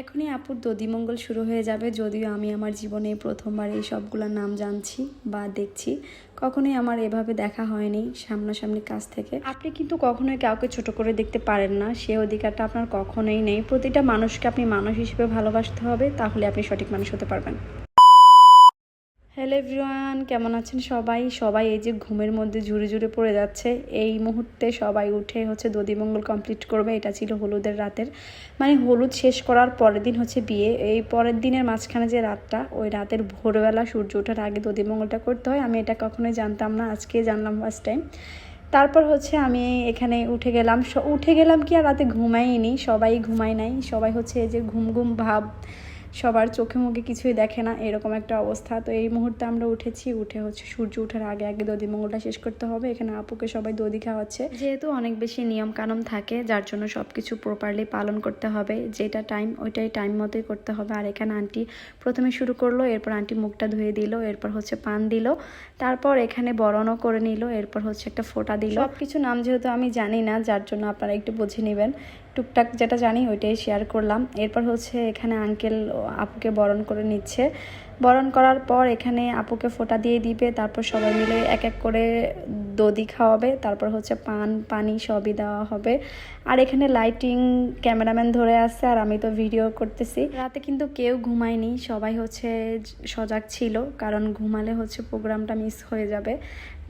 এখনই আপুর দদিমঙ্গল শুরু হয়ে যাবে, যদিও আমি আমার জীবনে প্রথমবার এই সবগুলোর নাম জানছি বা দেখছি। কখনোই আমার এভাবে দেখা হয়নি সামনাসামনি কাছ থেকে। আপনি কিন্তু কখনোই কাউকে ছোট করে দেখতে পারেন না, সে অধিকারটা আপনার কখনোই নেই। প্রতিটা মানুষকে আপনি মানুষ হিসেবে ভালোবাসতে হবে, তাহলে আপনি সঠিক মানুষ হতে পারবেন। হ্যালো এভরিওয়ান কেমন আছেন সবাই? সবাই এই যে ঘুমের মধ্যে ঝুড়ে ঝুড়ে পড়ে যাচ্ছে। এই মুহূর্তে সবাই উঠে হচ্ছে দধিমঙ্গল কমপ্লিট করবে। এটা ছিল হলুদের রাতের। মানে হলুদ শেষ করার পরের দিন হচ্ছে বিয়ে। এই পরের দিনের মাঝখানে যে রাতটা, ওই রাতের ভোরবেলা সূর্য ওঠার আগে দধিমঙ্গলটা করতে হয়। আমি এটা কখনোই জানতাম না, আজকে জানলাম ফার্স্ট টাইম তারপর হচ্ছে আমি এখানে উঠে গেলাম। উঠে গেলাম কি আর রাতে ঘুমাইনি। সবাই ঘুমায় নাই। সবাই হচ্ছে এই যে ঘুম ঘুম ভাব সবার চোখে মুখে কিছুই দেখে না এরকম একটা অবস্থা। তো এই মুহূর্তে আমরা উঠেছি উঠে হচ্ছে সূর্য ওঠার আগে আগে দধি মঙ্গলটা শেষ করতে হবে। এখানে আপুকে সবাই দধি খাওয়াচ্ছে। যেহেতু অনেক বেশি নিয়ম কানুন থাকে যার জন্য সব কিছু প্রপারলি পালন করতে হবে। যেটা টাইম ওইটাই টাইম মতোই করতে হবে। আর এখানে আন্টি প্রথমে শুরু করল এরপর আন্টি মুখটা ধুয়ে দিল এরপর হচ্ছে পান দিল। তারপর এখানে বরণও করে নিল এরপর হচ্ছে একটা ফোঁটা দিল। সব কিছু নাম যেহেতু আমি জানি না যার জন্য আপনারা একটু বুঝে নেবেন। টুকটাক যেটা জানি ওইটাই শেয়ার করলাম। এরপর হচ্ছে এখানে আঙ্কেল আপুকে বরণ করে নিচ্ছে। বরণ করার পর এখানে আপুকে ফোঁটা দিয়ে দিবে, তারপর সবাই মিলে এক এক করে দধি খাওয়াবে, তারপর হচ্ছে পান, পানি সবই দেওয়া হবে। আর এখানে লাইটিং ক্যামেরাম্যান ধরে আছে আর আমি তো ভিডিও করতেছি। রাতে কিন্তু কেউ ঘুমায়নি, সবাই হচ্ছে সজাগ ছিল, কারণ ঘুমালে হচ্ছে প্রোগ্রামটা মিস হয়ে যাবে।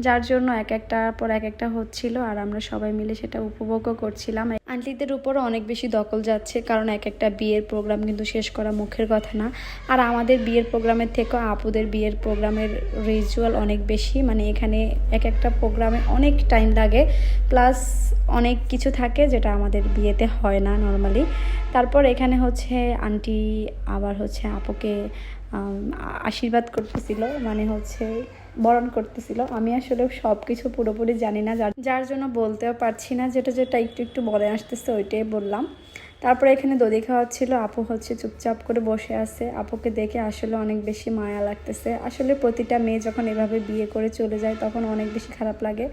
যার জন্য এক একটা পর এক একটা হচ্ছিল আর আমরা সবাই মিলে সেটা উপভোগও করছিলাম। আন্টিদের উপরও অনেক বেশি দখল যাচ্ছে, কারণ এক একটা বিয়ের প্রোগ্রাম কিন্তু শেষ করা মুখের কথা না। আর আমাদের বিয়ের প্রোগ্রামের থেকেও আপুদের বিয়ের প্রোগ্রামের রিচুয়াল অনেক বেশি মানে এখানে এক একটা প্রোগ্রামে অনেক টাইম লাগে প্লাস অনেক কিছু থাকে যেটা আমাদের বিয়েতে হয় না নর্মালি তারপর এখানে হচ্ছে আন্টি আবার হচ্ছে আপুকে আশীর্বাদ করতেছিল মানে হচ্ছে বরণ করতেছিল। আমি আসলে সব কিছু পুরোপুরি জানি না, যার জন্য বলতেও পারছি না, যেটা যেটা একটু একটু বলে আসতেছে, ওইটাই বললাম। তারপরে এখানে দধি খাওয়াচ্ছিল, আপু হচ্ছে চুপচাপ করে বসে আছে। আপুকে দেখে আসলে অনেক বেশি মায়া লাগতেছে। আসলে প্রতিটা মেয়ে যখন এভাবে বিয়ে করে চলে যায়, তখন অনেক বেশি খারাপ লাগে।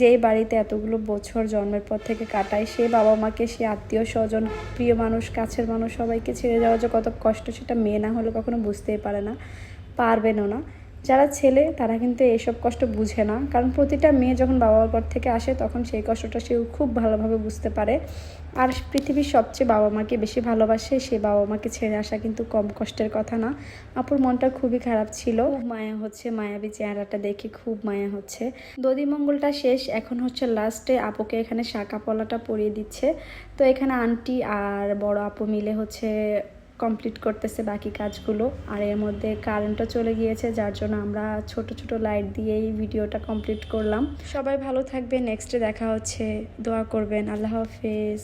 যেই বাড়িতে এতগুলো বছর জন্মের পর থেকে কাটায় সে বাবা মাকে, সে আত্মীয় স্বজন, প্রিয় মানুষ, কাছের মানুষ সবাইকে ছেড়ে যাওয়া যে কত কষ্ট, সেটা মেয়ে না হলে কখনো বুঝতেই পারে না, পারবেনও না। যারা ছেলে, তারা কিন্তু এসব কষ্ট বুঝে না। কারণ প্রতিটা মেয়ে যখন বাবা ঘর থেকে আসে, তখন সেই কষ্টটা সে খুব ভালোভাবে বুঝতে পারে। আর পৃথিবীর সবচেয়ে বাবা মাকে বেশি ভালোবাসে সে বাবা মাকে ছেড়ে আসা কিন্তু কম কষ্টের কথা না। আপুর মনটা খুবই খারাপ ছিল। মায়া হচ্ছে মায়াবী চেহারাটা দেখে, খুব মায়া হচ্ছে। দদিমঙ্গলটা শেষ, এখন হচ্ছে লাস্টে আপুকে এখানে শাঁকা পলাটা পরিয়ে দিচ্ছে। তো এখানে আন্টি আর বড় আপু মিলে হচ্ছে কমপ্লিট করতেছে বাকি কাজগুলো। আর এর মধ্যে কারেন্টও চলে গিয়েছে, যার জন্য আমরা ছোট ছোট লাইট দিয়েই ভিডিওটা কমপ্লিট করলাম। সবাই ভালো থাকবে নেক্সটে দেখা হচ্ছে। দোয়া করবেন, আল্লাহ হাফেজ।